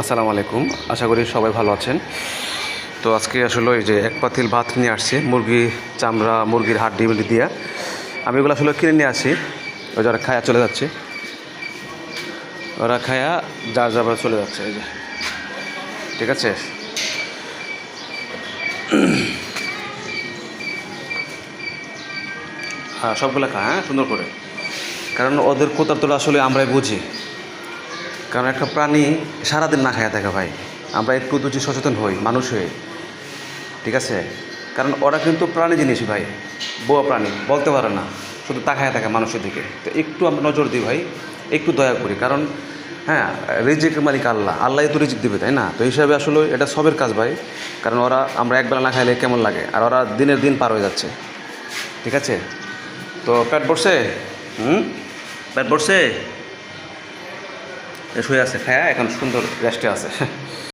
আসসালামু আলাইকুম। আশা করি সবাই ভালো আছেন। তো আজকে আসলে ওই যে এক পাতিল ভাত নিয়ে আসছে, মুরগি, চামড়া, মুরগির হাড্ডি মিডি দিয়া। আমি এগুলো আসলে কিনে নিয়ে আসি। ওই যারা খায়া চলে যাচ্ছে। ওরা খায়া যার যাবার চলে যাচ্ছে, এই যে। ঠিক আছে? হ্যাঁ সবগুলো খা হ্যাঁ সুন্দর করে। কারণ ওদের কোতারতটা আসলে আমরাই বুঝি। কারণ একটা প্রাণী সারাদিন না খায়া থাকে ভাই। আমরা একটু দুটি সচেতন হই, মানুষ হয়ে। ঠিক আছে? কারণ ওরা কিন্তু প্রাণী জিনিস ভাই। বোয়া প্রাণী, বলতে পারে না। শুধু তাকায় থাকে মানুষের দিকে। তো একটু আমরা নজর দিই ভাই, একটু দয়া করি। কারণ হ্যাঁ রিজিক মালিক আল্লাহ। আল্লাহ তো রিজিক দিবে, তাই না? তো হিসাবে আসলে এটা সবের কাজ ভাই। কারণ ওরা, আমরা একবেলা না খাইলে কেমন লাগে? আর ওরা দিনের দিন পার হয়ে যাচ্ছে। ঠিক আছে? তো পেট পড়ছে হুম? পেট এ শুয়ে আছে। হ্যাঁ এখন সুন্দর রেস্টে আছে।